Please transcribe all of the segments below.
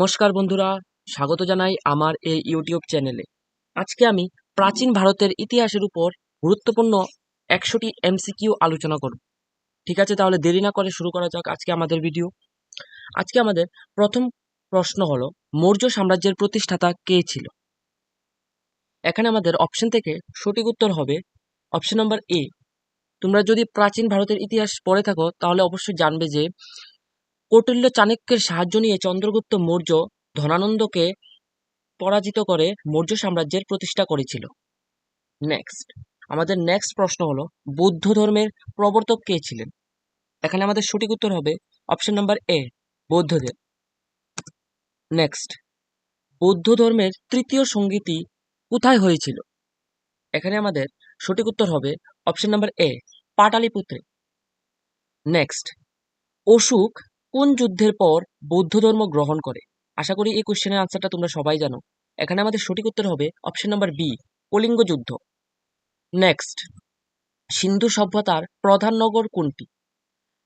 নমস্কার বন্ধুরা, স্বাগত জানাই আমার এই ইউটিউব চ্যানেলে। আজকে আমি প্রাচীন ভারতের ইতিহাসের উপর গুরুত্বপূর্ণ একশোটি এমসিকিউ আলোচনা করব। ঠিক আছে, তাহলে দেরি না করে শুরু করা যাক আজকে আমাদের ভিডিও। আজকে আমাদের প্রথম প্রশ্ন হলো, মৌর্য সাম্রাজ্যের প্রতিষ্ঠাতা কে ছিল? এখানে আমাদের অপশন থেকে সঠিক উত্তর হবে অপশন নম্বর এ তোমরা যদি প্রাচীন ভারতের ইতিহাস পড়ে থাকো, তাহলে অবশ্যই জানবে যে কৌটিল্য চাণক্যের সাহায্য নিয়ে চন্দ্রগুপ্ত মৌর্য ধনানন্দকে পরাজিত করে মৌর্য সাম্রাজ্যের প্রতিষ্ঠা করেছিল। নেক্সট আমাদের নেক্সট প্রশ্ন হলো, বৌদ্ধ ধর্মের প্রবর্তক কে ছিলেন? এখানে আমাদের সঠিক উত্তর হবে option number A Buddhadev. Next বৌদ্ধ ধর্মের তৃতীয় সঙ্গীতি কোথায় হয়েছিল? এখানে আমাদের সঠিক উত্তর হবে অপশন নাম্বার এ পাটালিপুত্রে। নেক্সট অশোক কোন যুদ্ধের পর বৌদ্ধ ধর্ম গ্রহণ করে? আশা করি এই কোশ্চেনের আনসারটা তোমরা সবাই জানো। এখানে আমাদের সঠিক উত্তর হবে অপশন নাম্বার বি কলিঙ্গ যুদ্ধ। নেক্সট সিন্ধু সভ্যতার প্রধান নগর কোনটি?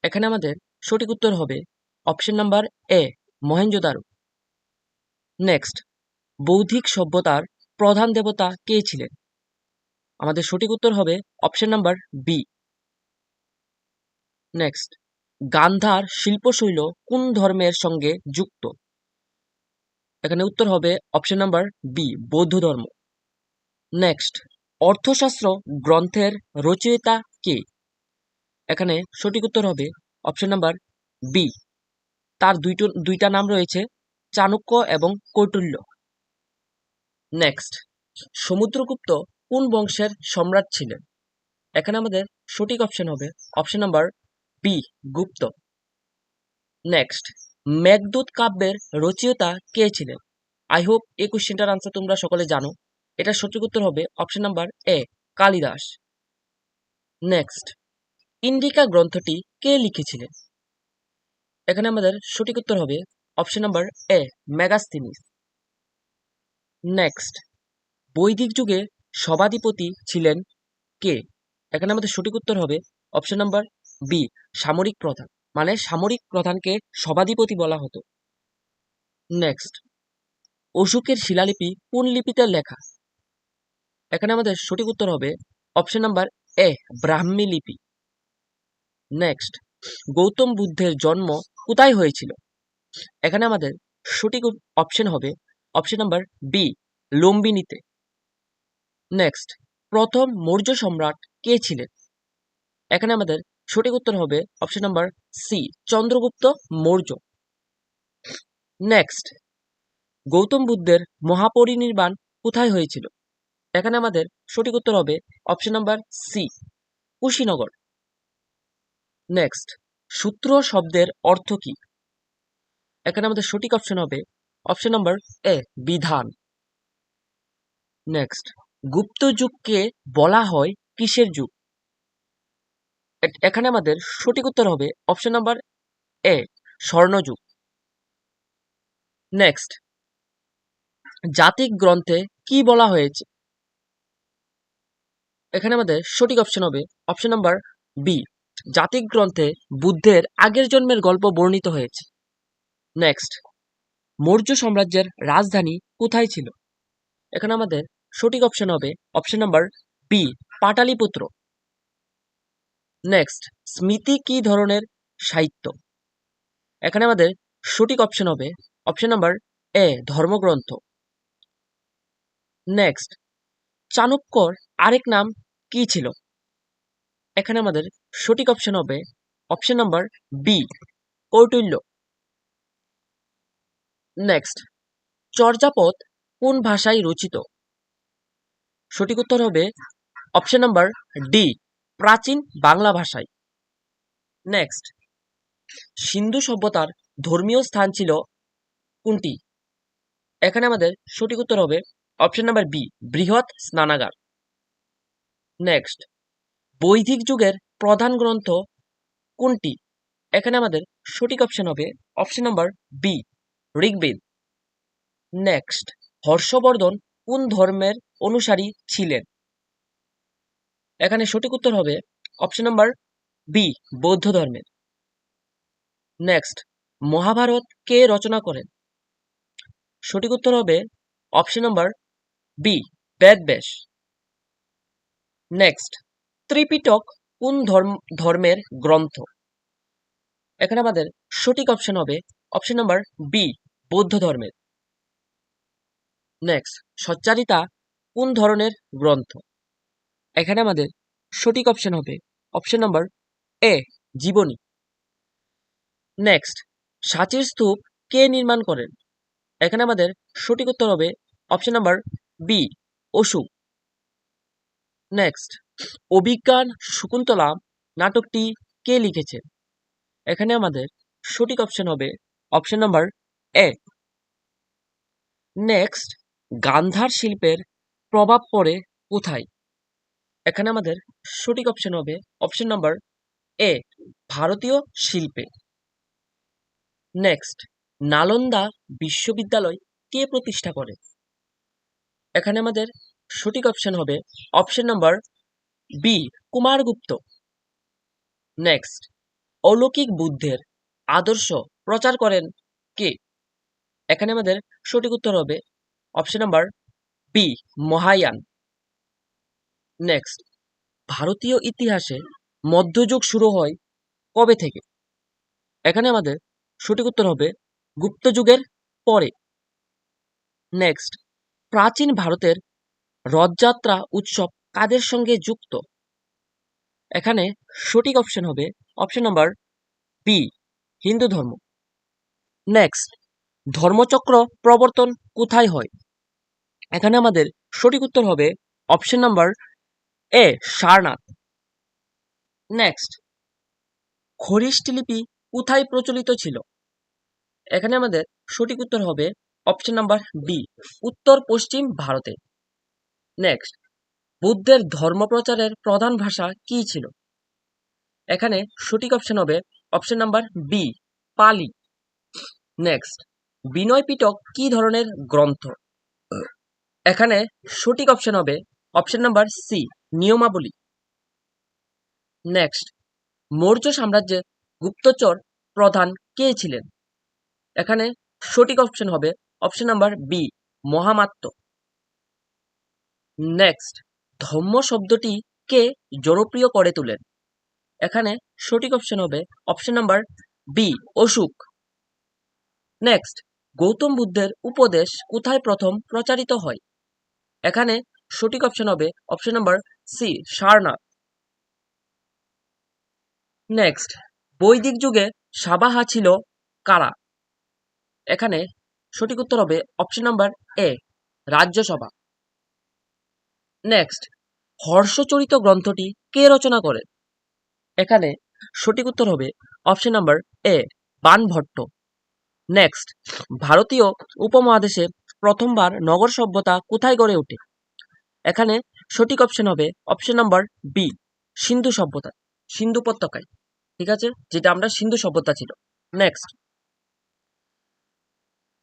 এখানে আমাদের সঠিক উত্তর হবে option number A Mohenjodaro next বৌদ্ধিক সভ্যতার প্রধান দেবতা কে ছিলেন? আমাদের সঠিক উত্তর হবে option number B next Gandhara শিল্পশৈল কোন ধর্মের সঙ্গে যুক্ত? এখানে উত্তর হবে অপশন নাম্বার বি বৌদ্ধ ধর্ম। নেক্সট অর্থশাস্ত্র গ্রন্থের রচয়িতা কে? এখানে সঠিক উত্তর হবে অপশন নাম্বার বি তার দুইটো, দুইটা নাম রয়েছে, চাণক্য এবং কৌটুল্য। নেক্সট সমুদ্রগুপ্ত কোন বংশের সম্রাট ছিলেন? এখানে আমাদের সঠিক অপশন হবে option number B Gupta. Next Meghaduta কাব্যের রচয়িতা কে ছিলেন? আই হোপ এই কোশ্চেনটার আনসার তোমরা সকলে জানো। এটা সঠিক উত্তর হবে option number A Kalidasa. Next Indica গ্রন্থটি কে লিখেছিলেন? এখানে আমাদের সঠিক উত্তর হবে option number A Megasthenes next বৈদিক যুগে সভাধিপতি ছিলেন কে? এখানে আমাদের সঠিক উত্তর হবে অপশন নাম্বার বি সামরিক প্রধান। মানে সামরিক প্রধানকে সভাধিপতি বলা হতো। নেক্সট অশোকের শিলালিপি কোন লিপিতে লেখা? এখানে আমাদের সঠিক উত্তর হবে অপশন নাম্বার এ ব্রাহ্মী লিপি। নেক্সট গৌতম বুদ্ধের জন্ম কোথায় হয়েছিল? এখানে আমাদের সঠিক অপশন হবে অপশন নাম্বার বি লম্বিনীতে। নেক্সট প্রথম মৌর্য সম্রাট কে ছিলেন? এখানে আমাদের সঠিক উত্তর হবে option number C Chandragupta Maurya. Next Gautam বুদ্ধের মহাপরিনির্বাণ কোথায় হয়েছিল? এখানে আমাদের সঠিক উত্তর হবে option number C Kushinagar. Next সূত্র শব্দের অর্থ কি? এখানে আমাদের সঠিক অপশন হবে অপশন নাম্বার এ বিধান। নেক্সট গুপ্ত যুগকে বলা হয় কিসের যুগ? এখানে আমাদের সঠিক উত্তর হবে অপশন নাম্বার এ স্বর্ণযুগ। নেক্সট জাতিক গ্রন্থে কি বলা হয়েছে? এখানে আমাদের সঠিক অপশন হবে অপশন নাম্বার বি জাতিক গ্রন্থে বুদ্ধের আগের জন্মের গল্প বর্ণিত হয়েছে। নেক্সট মৌর্য সাম্রাজ্যের রাজধানী কোথায় ছিল? এখানে আমাদের সঠিক অপশন হবে option number B Pataliputra. Next স্মৃতি কি ধরনের সাহিত্য? এখানে আমাদের সঠিক অপশন হবে অপশন নাম্বার এ ধর্মগ্রন্থ। নেক্সট চাণক্যর আরেক নাম কি ছিল? এখানে আমাদের সঠিক অপশন হবে option number B Kautilya. Next Charyapada কোন ভাষায় রচিত? সঠিক উত্তর হবে অপশন নাম্বার ডি প্রাচীন বাংলা ভাষায়। নেক্সট সিন্ধু সভ্যতার ধর্মীয় স্থান ছিল কোনটি? এখানে আমাদের সঠিক উত্তর হবে অপশন নাম্বার বি বৃহৎ স্নানাগার। নেক্সট বৈদিক যুগের প্রধান গ্রন্থ কোনটি? এখানে আমাদের সঠিক অপশন হবে option number B Rigveda. Next Harshavardhana কোন ধর্মের অনুসারী ছিলেন? এখানে সঠিক উত্তর হবে অপশন নাম্বার বি বৌদ্ধ ধর্মের। নেক্সট মহাভারত কে রচনা করেন? সঠিক উত্তর হবে option number B Vedavyasa next Tripitaka কোন ধর্ম, ধর্মের গ্রন্থ? এখানে আমাদের সঠিক অপশন হবে অপশন নাম্বার বি বৌদ্ধ ধর্মের। নেক্সট সচ্চারিতা কোন ধরনের গ্রন্থ? এখানে আমাদের সঠিক অপশন হবে। অপশন নাম্বার এ জীবনী। নেক্সট সাঁচির স্তূপ কে নির্মাণ করেন? এখানে আমাদের সঠিক উত্তর হবে option number B Ashok next Abhijnana Shakuntala নাটকটি কে লিখেছেন এখানে আমাদের সঠিক অপশন হবে option number A next Gandhara শিল্পের প্রভাব পড়ে কোথায়? এখানে আমাদের সঠিক অপশন হবে অপশন নাম্বার এ ভারতীয় শিল্পে। নেক্সট নালন্দা বিশ্ববিদ্যালয় কে প্রতিষ্ঠা করে? এখানে আমাদের সঠিক অপশন হবে option number B Kumaragupta next অলৌকিক বুদ্ধের আদর্শ প্রচার করেন কে? এখানে আমাদের সঠিক উত্তর হবে option number B Mahayana. Next ভারতীয় ইতিহাসে মধ্যযুগ শুরু হয় কবে থেকে? এখানে আমাদের সঠিক উত্তর হবে গুপ্ত যুগের পরে। নেক্সট প্রাচীন ভারতের রথযাত্রা উৎসব কাদের সঙ্গে যুক্ত? এখানে সঠিক অপশন হবে অপশন নাম্বার বি হিন্দু ধর্ম। নেক্সট ধর্মচক্র প্রবর্তন কোথায় হয়? এখানে আমাদের সঠিক উত্তর হবে option number A, Sarnath. Next Kharosthi লিপি কোথায় প্রচলিত ছিল? এখানে আমাদের সঠিক উত্তর হবে অপশন নাম্বার বি উত্তর পশ্চিম ভারতে। নেক্সট বুদ্ধের ধর্মপ্রচারের প্রধান ভাষা কি ছিল? এখানে সঠিক অপশন হবে option number B Pali. Next Vinaya Pitaka কি ধরনের গ্রন্থ? এখানে সঠিক অপশন হবে অপশন নাম্বার সি নিয়মাবলী। নেক্সট মৌর্য সাম্রাজ্যের গুপ্তচর প্রধান কে ছিলেন? এখানে সঠিক অপশন হবে অপশন নাম্বার বি মহামাত্য। নেক্সট ধম্ম শব্দটি কে জনপ্রিয় করে তোলেন? এখানে সঠিক অপশন হবে অপশন নাম্বার বি অসুখ নেক্সট গৌতম বুদ্ধের উপদেশ কোথায় প্রথম প্রচারিত হয়? এখানে সঠিক অপশন হবে option number C Sarnath next, বৈদিক যুগে সাবাহা ছিল কারা? এখানে সঠিক উত্তর হবে option number A, Rajya Sabha. Next, Harshacharita গ্রন্থটি কে রচনা করে? এখানে সঠিক উত্তর হবে option number A, Banabhatta. Next, ভারতীয় উপমহাদেশে প্রথমবার নগর সভ্যতা কোথায় গড়ে ওঠে? এখানে সঠিক অপশন হবে অপশন নাম্বার বি সিন্ধু সভ্যতা, সিন্ধু উপত্যকায়, ঠিক আছে? যেটা আমরা সিন্ধু সভ্যতা ছিল। নেক্সট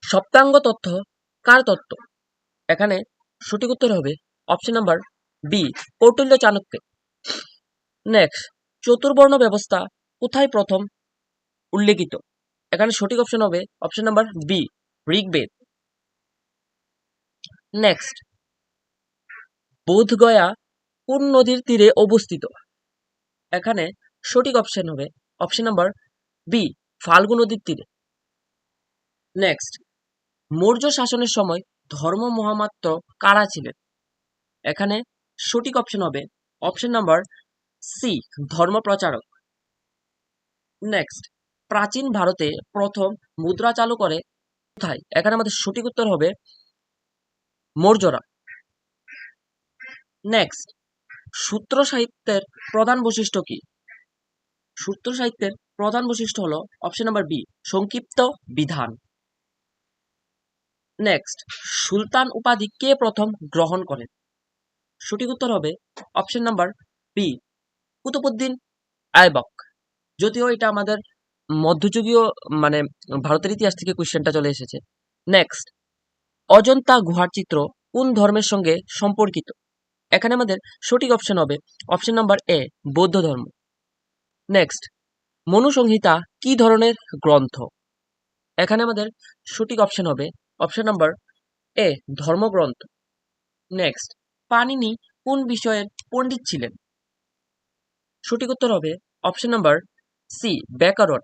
সপ্তাঙ্গ তথ্য কার তত্ত্ব? এখানে সঠিক উত্তর হবে option number B Kautilya Chanakya. Next চতুর্বর্ণ ব্যবস্থা কোথায় প্রথম? উল্লেখিত। এখানে সঠিক অপশন হবে option number B Rigveda. Next Bodh Gaya কোন নদীর তীরে অবস্থিত? এখানে সঠিক অপশন হবে অপশন নাম্বার বি ফাল্গু নদীর তীরে। নেক্সট মৌর্য শাসনের সময় ধর্ম মহামাত্র কারা ছিলেন? এখানে সঠিক অপশন হবে অপশন নাম্বার সি ধর্ম প্রচারক। নেক্সট প্রাচীন ভারতে প্রথম মুদ্রা চালু করে কোথায়? এখানে আমাদের সঠিক উত্তর হবে মৌর্যরা। নেক্সট সূত্র সাহিত্যের প্রধান বৈশিষ্ট্য কি? সূত্র সাহিত্যের প্রধান বৈশিষ্ট্য হলো অপশন নাম্বার বি সংক্ষিপ্ত বিধান। নেক্সট সুলতান উপাধি কে প্রথম গ্রহণ করেন? সঠিক উত্তর হবে option number B Qutbuddin Aibak যদিও এটা আমাদের মধ্যযুগীয় মানে ভারতের ইতিহাস থেকে কোশ্চেনটা চলে এসেছে। নেক্সট অজন্তা গুহার চিত্র কোন ধর্মের সঙ্গে সম্পর্কিত? এখানে আমাদের সঠিক অপশন হবে। অপশন নাম্বার এ বৌদ্ধ ধর্ম। নেক্সট মনুসংহিতা কি ধরনের গ্রন্থ? এখানে আমাদের সঠিক অপশন হবে। অপশন নাম্বার এ ধর্মগ্রন্থ। নেক্সট পানিনি কোন বিষয়ের পণ্ডিত ছিলেন? সঠিক উত্তর হবে অপশন নাম্বার সি ব্যাকরণ।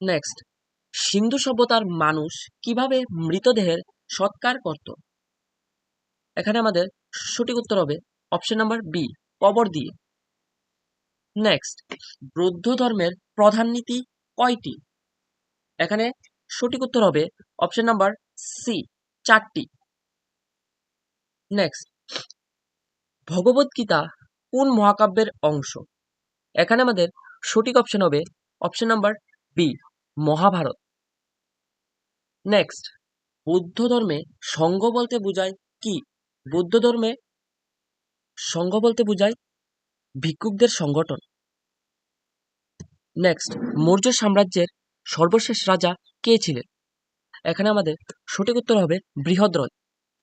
নেক্সট সিন্ধু সভ্যতার মানুষ কীভাবে মৃতদেহের সৎকার করত? এখানে আমাদের সঠিক উত্তর হবে অপশন নাম্বার বি কবর দিয়ে। নেক্সট বৌদ্ধ ধর্মের প্রধান নীতি কয়টি? এখানে সঠিক উত্তর হবে অপশন নাম্বার সি চারটি। নেক্সট ভগবত গীতা কোন মহাকাব্যের অংশ? এখানে আমাদের সঠিক অপশন হবে option number B Mahabharata. Next বৌদ্ধ ধর্মে সঙ্গ বলতে বোঝায় কি? বৌদ্ধ ধর্মে সংঘ বলতে বোঝায় ভিক্ষুকদের সংগঠন। নেক্সট মৌর্য সাম্রাজ্যের সর্বশেষ রাজা কে ছিলেন? এখানে আমাদের সঠিক উত্তর হবে বৃহদ্রথ।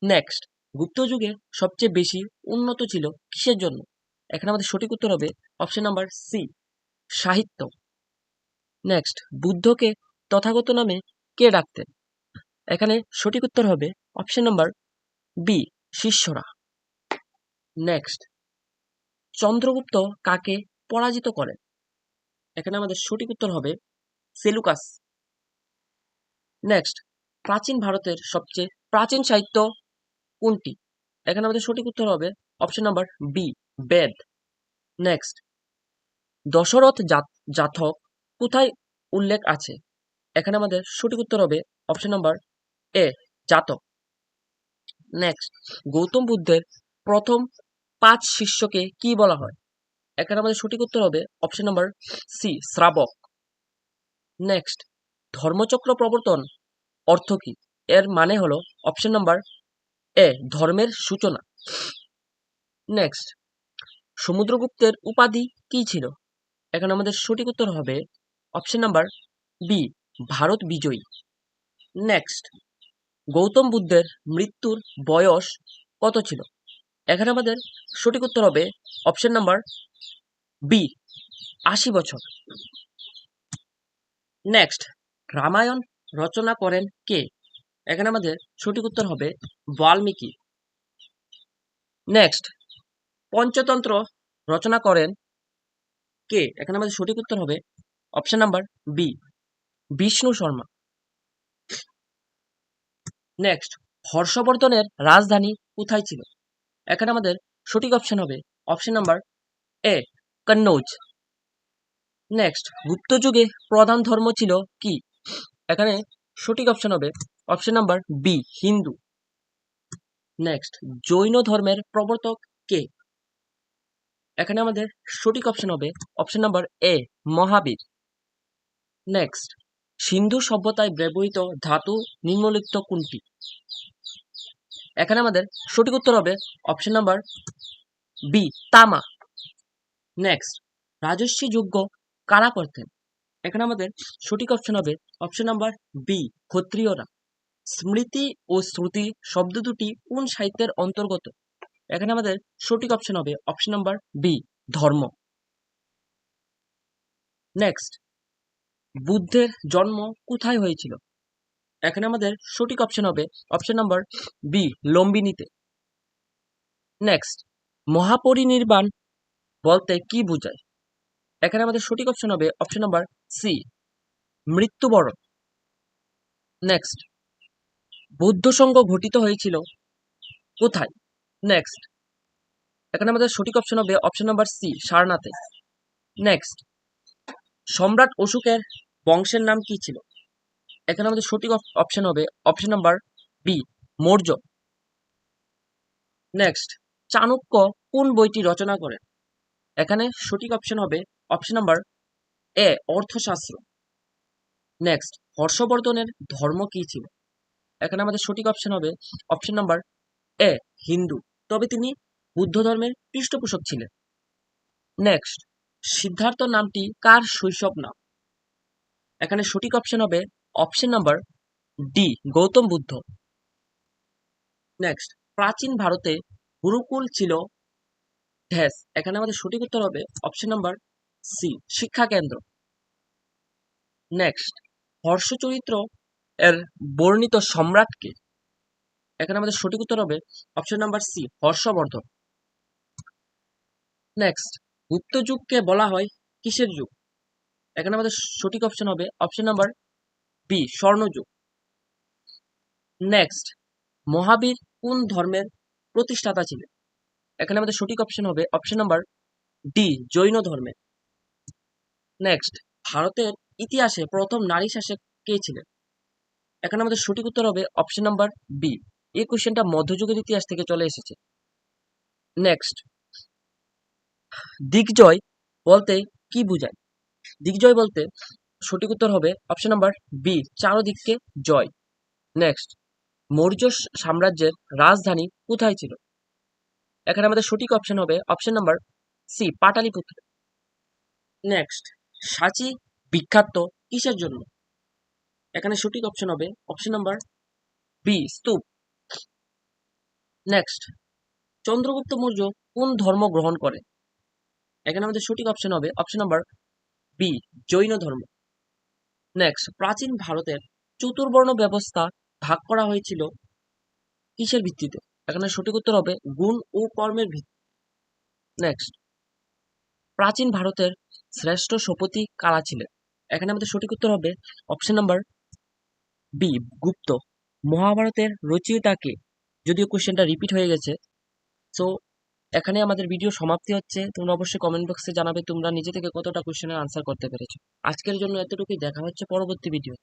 নেক্সট গুপ্ত যুগে সবচেয়ে বেশি উন্নত ছিল কিসের জন্য? এখানে আমাদের সঠিক উত্তর হবে অপশন নাম্বার সি সাহিত্য। নেক্সট বুদ্ধকে তথাগত নামে কে ডাকতেন? এখানে সঠিক উত্তর হবে অপশন নাম্বার বি শিষ্যরা। নেক্সট চন্দ্রগুপ্ত কাকে পরাজিত করেন? এখানে আমাদের সঠিক উত্তর হবে সেলুকাস। নেক্সট প্রাচীন ভারতের সবচেয়ে প্রাচীন সাহিত্য কোনটি? এখানে আমাদের সঠিক উত্তর হবে option number B Veda. Next Dasharatha জাত- জাতক কোথায় উল্লেখ আছে? এখানে আমাদের সঠিক উত্তর হবে অপশন নাম্বার এ জাতক। নেক্সট গৌতম বুদ্ধের প্রথম পাঁচ শিষ্যকে কি বলা হয়? এখানে আমাদের সঠিক উত্তর হবে অপশন নাম্বার সি শ্রাবক। নেক্সট ধর্মচক্র প্রবর্তন অর্থ কি? এর মানে হলো অপশন নাম্বার এ ধর্মের সূচনা। নেক্সট সমুদ্রগুপ্তের উপাধি কি ছিল? এখানে আমাদের সঠিক উত্তর হবে অপশন নাম্বার বি ভারত বিজয়ী। নেক্সট গৌতম বুদ্ধের মৃত্যুর বয়স কত ছিল? এখানে আমাদের সঠিক উত্তর হবে অপশন নাম্বার বি আশি বছর। নেক্সট রামায়ণ রচনা করেন কে? এখানে আমাদের সঠিক উত্তর হবে বাল্মীকি। নেক্সট পঞ্চতন্ত্র রচনা করেন কে? এখানে আমাদের সঠিক উত্তর হবে option number B Vishnu Sharma. Next হর্ষবর্ধনের রাজধানী কোথায় ছিল? এখানে আমাদের সঠিক অপশন হবে option number A Kannauj next Gupta যুগে প্রধান ধর্ম ছিল কি? এখানে সঠিক অপশন হবে option number B Hindu. Next Jain ধর্মের প্রবর্তক কে? এখানে আমাদের সঠিক অপশন হবে option number A Mahavir. Next Sindhu সভ্যতায় ব্যবহৃত ধাতু নিম্নলিখিত কোনটি? এখানে আমাদের সঠিক উত্তর হবে অপশন নাম্বার বি তামা। নেক্সট রাজস্বী যোগ্য কারা করতেন? এখানে আমাদের সঠিক অপশন হবে অপশন নাম্বার বি ক্ষত্রিয়রা। স্মৃতি ও শ্রুতি শব্দ দুটি কোন সাহিত্যের অন্তর্গত? এখানে আমাদের সঠিক অপশন হবে অপশন নাম্বার বি ধর্ম। নেক্সট বুদ্ধের জন্ম কোথায় হয়েছিল? এখানে আমাদের সঠিক অপশন হবে অপশন নাম্বার বি লম্বিনীতে। নেক্সট মহাপরিনির্বাণ বলতে কি বোঝায়? এখানে আমাদের সঠিক অপশন হবে অপশন নাম্বার সি মৃত্যুবরণ। নেক্সট বৌদ্ধ সংঘ গঠিত হয়েছিল কোথায়? নেক্সট এখানে আমাদের সঠিক অপশন হবে অপশন নাম্বার সি সারনাথে। নেক্সট সম্রাট অশোকের বংশের নাম কি ছিল? এখানে আমাদের সঠিক অপশন হবে option number B Maurya. Next Chanakya কোন বইটি রচনা করেন? এখানে সঠিক অপশন হবে option number A Arthashastra. Next হর্ষবর্ধনের ধর্ম কি ছিল? এখানে আমাদের সঠিক অপশন হবে অপশন নাম্বার এ হিন্দু। তবে তিনি বুদ্ধ ধর্মের পৃষ্ঠপোষক ছিলেন। নেক্সট সিদ্ধার্থ নামটি কার শৈশব নাম? এখানে সঠিক অপশন হবে option number D Gautam Buddha. Next প্রাচীন ভারতে গুরুকুল ছিল ড্যাশ এখানে আমাদের সঠিক উত্তর হবে অপশন নাম্বার সি শিক্ষা কেন্দ্র। নেক্সট হর্ষ চরিত্র এর বর্ণিত সম্রাটকে এখানে আমাদের সঠিক উত্তর হবে option number C Harshavardhan. Next Gupta যুগকে বলা হয় কিসের যুগ? এখানে আমাদের সঠিক অপশন হবে অপশন নাম্বার বি স্বর্ণযুগ। নেক্সট মহাবীর কোন ধর্মের প্রতিষ্ঠাতা ছিলেন? এখানে আমাদের সঠিক অপশন হবে অপশন নাম্বার ডি জৈন ধর্মের নেক্সট ভারতের ইতিহাসে প্রথম নারী শাসক কে ছিলেন? এখানে আমাদের সঠিক উত্তর হবে অপশন নাম্বার বি এই কোশ্চেনটা মধ্যযুগের ইতিহাস থেকে চলে এসেছে। নেক্সট দিগ্জয় বলতে কি বোঝায়? দিগ্জয় বলতে সঠিক উত্তর হবে অপশন নাম্বার বি চারদিককে জয়। নেক্সট মৌর্য সাম্রাজ্যের রাজধানী কোথায় ছিল? এখানে আমাদের সঠিক অপশন হবে option number C Pataliputra. Next সাঁচি বিখ্যাত কিসের জন্য? এখানে সঠিক অপশন হবে option number B stupa. Next Chandragupta Maurya কোন ধর্ম গ্রহণ করে? এখানে আমাদের সঠিক অপশন হবে অপশন নাম্বার বি, জৈন ধর্ম। নেক্সট প্রাচীন ভারতের চতুর্বর্ণ ব্যবস্থা ভাগ করা হয়েছিল কিসের ভিত্তিতে? এখানে সঠিক উত্তর হবে গুণ ও কর্মের ভিত্তি। নেক্সট প্রাচীন ভারতের শ্রেষ্ঠ সপতি কারা ছিলেন? এখানে আমাদের সঠিক উত্তর হবে অপশন নাম্বার বি গুপ্ত। মহাভারতের রচয়িতাকে, যদিও কোশ্চেনটা রিপিট হয়ে গেছে সো এখানে আমাদের ভিডিও সমাপ্তি হচ্ছে। তোমরা অবশ্যই কমেন্ট বক্সে জানাবে তোমরা নিজে থেকে কতটা কোয়েশ্চেনের আনসার করতে পেরেছ। আজকের জন্য এতটুকুই। দেখা হচ্ছে পরবর্তী ভিডিও